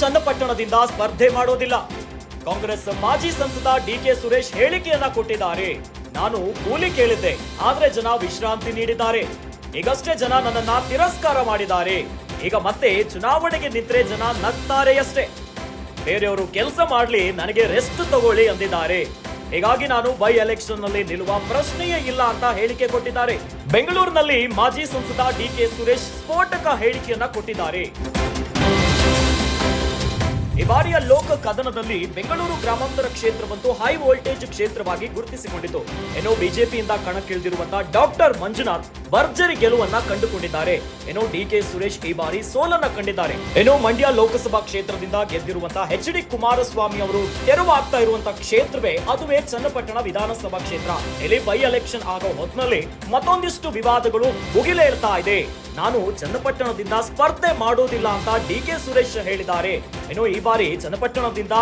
ಚನ್ನಪಟ್ಟಣದಿಂದ ಸ್ಪರ್ಧೆ ಮಾಡೋದಿಲ್ಲ. ಕಾಂಗ್ರೆಸ್ ಮಾಜಿ ಸಂಸದ ಡಿಕೆ ಸುರೇಶ್ ಹೇಳಿಕೆಯನ್ನ ಕೊಟ್ಟಿದ್ದಾರೆ. ನಾನು ಕೂಲಿ ಕೇಳಿದ್ದೆ, ಆದ್ರೆ ಜನ ವಿಶ್ರಾಂತಿ ನೀಡಿದ್ದಾರೆ. ಈಗಷ್ಟೇ ಜನ ನನ್ನನ್ನ ತಿರಸ್ಕಾರ ಮಾಡಿದ್ದಾರೆ. ಈಗ ಮತ್ತೆ ಚುನಾವಣೆಗೆ ನಿಂತ್ರೆ ಜನ ನಗ್ತಾರೆಯಷ್ಟೇ ಬೇರೆಯವರು ಕೆಲಸ ಮಾಡ್ಲಿ, ನನಗೆ ರೆಸ್ಟ್ ತಗೊಳ್ಳಿ ಅಂದಿದ್ದಾರೆ. ಹೀಗಾಗಿ ನಾನು ಬೈ ಎಲೆಕ್ಷನ್ನಲ್ಲಿ ನಿಲ್ಲುವ ಪ್ರಶ್ನೆಯೇ ಇಲ್ಲ ಅಂತ ಹೇಳಿಕೆ ಕೊಟ್ಟಿದ್ದಾರೆ. ಬೆಂಗಳೂರಿನಲ್ಲಿ ಮಾಜಿ ಸಂಸದ ಡಿಕೆ ಸುರೇಶ್ ಸ್ಫೋಟಕ ಹೇಳಿಕೆಯನ್ನ ಕೊಟ್ಟಿದ್ದಾರೆ. ಈ ಬಾರಿಯ ಲೋಕ ಕದನದಲ್ಲಿ ಬೆಂಗಳೂರು ಗ್ರಾಮಾಂತರ ಕ್ಷೇತ್ರವಂತೂ ಹೈ ವೋಲ್ಟೇಜ್ ಕ್ಷೇತ್ರವಾಗಿ ಗುರುತಿಸಿಕೊಂಡಿತು. ಏನೋ ಬಿಜೆಪಿಯಿಂದ ಕಣಕ್ಕಿಳಿದಿರುವಂತಹ ಡಾಕ್ಟರ್ ಮಂಜುನಾಥ್. ಭರ್ಜರಿ ಗೆಲುವನ್ನ ಕಂಡುಕೊಂಡಿದ್ದಾರೆ. ಏನೋ ಡಿಕೆ ಸುರೇಶ್ ಈ ಬಾರಿ ಸೋಲನ್ನ ಕಂಡಿದ್ದಾರೆ. ಏನೋ ಮಂಡ್ಯ ಲೋಕಸಭಾ ಕ್ಷೇತ್ರದಿಂದ ಗೆದ್ದಿರುವಂತಹ ಎಚ್ ಡಿ ಕುಮಾರಸ್ವಾಮಿ ಅವರು ತೆರವಾಗ್ತಾ ಇರುವಂತಹ ಕ್ಷೇತ್ರವೇ ಅದುವೇ ಚನ್ನಪಟ್ಟಣ ವಿಧಾನಸಭಾ ಕ್ಷೇತ್ರ. ಇಲ್ಲಿ ಬೈ ಎಲೆಕ್ಷನ್ ಆಗೋ ಹೊತ್ತಿನಲ್ಲಿ ಮತ್ತೊಂದಿಷ್ಟು ವಿವಾದಗಳು ಮುಗಿಲೇಳ್ತಾ ಇದೆ. ನಾನು ಚನ್ನಪಟ್ಟಣದಿಂದ ಸ್ಪರ್ಧೆ ಮಾಡೋದಿಲ್ಲ ಅಂತ ಡಿ ಕೆ ಸುರೇಶ್ ಹೇಳಿದ್ದಾರೆ. ಇನ್ನು ಈ ಬಾರಿ ಚನ್ನಪಟ್ಟಣದಿಂದ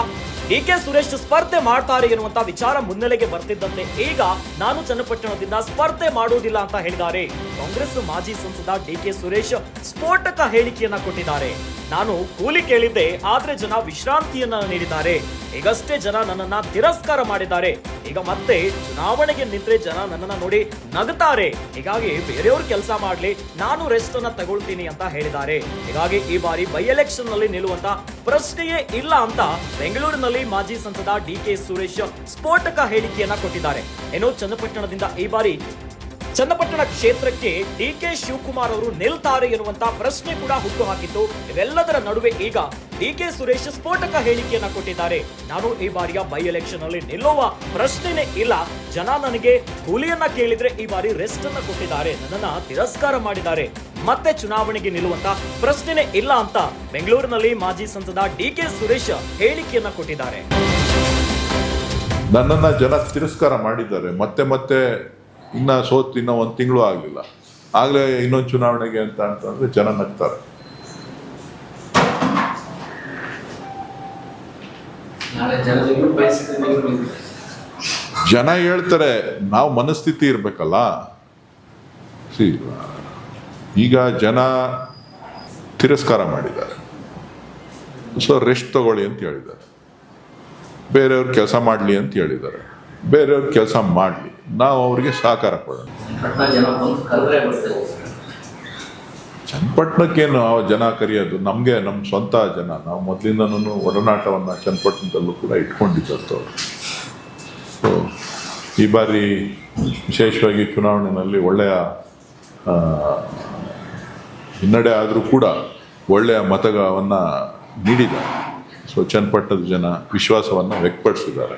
ಡಿ ಕೆ ಸುರೇಶ್ ಸ್ಪರ್ಧೆ ಮಾಡ್ತಾರೆ ಎನ್ನುವಂತ ವಿಚಾರ ಮುನ್ನೆಲೆಗೆ ಬರ್ತಿದ್ದಂತೆ. ಈಗ ನಾನು ಚನ್ನಪಟ್ಟಣದಿಂದ ಸ್ಪರ್ಧೆ ಮಾಡೋದಿಲ್ಲ ಅಂತ ಹೇಳಿದ್ದಾರೆ. ಕಾಂಗ್ರೆಸ್ ಮಾಜಿ ಸಂಸದ ಡಿ ಕೆ ಸುರೇಶ್ ಸ್ಫೋಟಕ ಹೇಳಿಕೆಯನ್ನ ಕೊಟ್ಟಿದ್ದಾರೆ. ನಾನು ಕೂಲಿ ಕೇಳಿದ್ದೆ, ಆದ್ರೆ ಜನ ವಿಶ್ರಾಂತಿಯನ್ನ ನೀಡಿದ್ದಾರೆ. ಈಗಷ್ಟೇ ಜನ ನನ್ನನ್ನ ತಿರಸ್ಕಾರ ಮಾಡಿದ್ದಾರೆ. ಈಗ ಮತ್ತೆ ಚುನಾವಣೆಗೆ ನಿಂತ್ರೆ ಜನ ನನ್ನನ್ನ ನೋಡಿ ನಗುತ್ತಾರೆ ಹೀಗಾಗಿ ಬೇರೆಯವ್ರ ಕೆಲಸ ಮಾಡ್ಲಿ, ನಾನು ರೆಸ್ಟ್ ಅನ್ನ ತಗೊಳ್ತೀನಿ ಅಂತ ಹೇಳಿದ್ದಾರೆ. ಹೀಗಾಗಿ ಈ ಬಾರಿ ಬೈ ಎಲೆಕ್ಷನ್ನಲ್ಲಿ ನಿಲ್ಲುವಂತ ಪ್ರಶ್ನೆಯೇ ಇಲ್ಲ ಅಂತ ಬೆಂಗಳೂರಿನಲ್ಲಿ ಮಾಜಿ ಸಂಸದ ಡಿ ಕೆ ಸುರೇಶ್ ಸ್ಫೋಟಕ ಹೇಳಿಕೆಯನ್ನ ಕೊಟ್ಟಿದ್ದಾರೆ. ಏನೋ ಚನ್ನಪಟ್ಟಣದಿಂದ ಈ ಬಾರಿ ಚನ್ನಪಟ್ಟಣ ಕ್ಷೇತ್ರಕ್ಕೆ ಡಿ ಕೆ ಶಿವಕುಮಾರ್ ಅವರು ನಿಲ್ತಾರೆ ಎನ್ನುವಂತ ಪ್ರಶ್ನೆ ಕೂಡ ಹುಟ್ಟು ಹಾಕಿತ್ತು. ಇವೆಲ್ಲದರ ನಡುವೆ ಈಗ ಡಿ ಕೆ ಸುರೇಶ್ ಸ್ಫೋಟಕ ಹೇಳಿಕೆಯನ್ನ ಕೊಟ್ಟಿದ್ದಾರೆ. ನಾನು ಈ ಬಾರಿಯ ಬೈ ಎಲೆಕ್ಷನ್ ಅಲ್ಲಿ ನಿಲ್ಲುವ ಪ್ರಶ್ನೆನೇ ಇಲ್ಲ. ಜನ ನನಗೆ ಕೂಲಿಯನ್ನ ಕೇಳಿದ್ರೆ ಈ ಬಾರಿ ರೆಸ್ಟ್ ಅನ್ನ ಕೊಟ್ಟಿದ್ದಾರೆ. ನನ್ನನ್ನ ತಿರಸ್ಕಾರ ಮಾಡಿದ್ದಾರೆ. ಮತ್ತೆ ಚುನಾವಣೆಗೆ ನಿಲ್ಲುವಂತ ಪ್ರಶ್ನೆನೇ ಇಲ್ಲ ಅಂತ ಬೆಂಗಳೂರಿನಲ್ಲಿ ಮಾಜಿ ಸಂಸದ ಡಿ ಕೆ ಸುರೇಶ್ ಹೇಳಿಕೆಯನ್ನ ಕೊಟ್ಟಿದ್ದಾರೆ. ನನ್ನನ್ನ ಜನ ತಿರಸ್ಕಾರ ಮಾಡಿದ್ದಾರೆ. ಮತ್ತೆ ಮತ್ತೆ ಇನ್ನ ಸೋತು ಇನ್ನೂ ಒಂದು ತಿಂಗಳು ಆಗಲಿಲ್ಲ. ಆಗಲೇ ಇನ್ನೊಂದು ಚುನಾವಣೆಗೆ ಅಂತ ಅಂತಂದ್ರೆ ಜನ ನಗ್ತಾರೆ. ಜನ ಹೇಳ್ತಾರೆ ನಾವು ಮನಸ್ಥಿತಿ ಇರ್ಬೇಕಲ್ಲ? ಸಿ ಈಗ ಜನ ತಿರಸ್ಕಾರ ಮಾಡಿದ್ದಾರೆ. ಸೊ ರೆಸ್ಟ್ ತಗೊಳ್ಳಿ ಅಂತ ಹೇಳಿದ್ದಾರೆ. ಬೇರೆಯವ್ರ ಕೆಲಸ ಮಾಡಲಿ ಅಂತ ಹೇಳಿದ್ದಾರೆ. ಬೇರೆಯವ್ರ ಕೆಲಸ ಮಾಡಲಿ. ನಾವು ಅವ್ರಿಗೆ ಸಹಕಾರ ಕೊಡೋಣ. ಚನ್ನಪಟ್ಟಣಕ್ಕೇನು ಆ ಜನ ಕರೆಯೋದು? ನಮಗೆ ನಮ್ಮ ಸ್ವಂತ ಜನ. ನಾವು ಮೊದಲಿಂದನೂ ಒಡನಾಟವನ್ನು ಚನ್ನಪಟ್ಟಣದಲ್ಲೂ ಕೂಡ ಇಟ್ಕೊಂಡಿದ್ದವರು ಈ ಬಾರಿ ವಿಶೇಷವಾಗಿ ಚುನಾವಣೆಯಲ್ಲಿ ಒಳ್ಳೆಯ ಹಿನ್ನಡೆ ಆದರೂ ಕೂಡ ಒಳ್ಳೆಯ ಮತಗವನ್ನು ನೀಡಿದ್ದಾರೆ. ಸೊ ಚನ್ನಪಟ್ಟಣದ ಜನ ವಿಶ್ವಾಸವನ್ನು ವ್ಯಕ್ತಪಡಿಸಿದ್ದಾರೆ.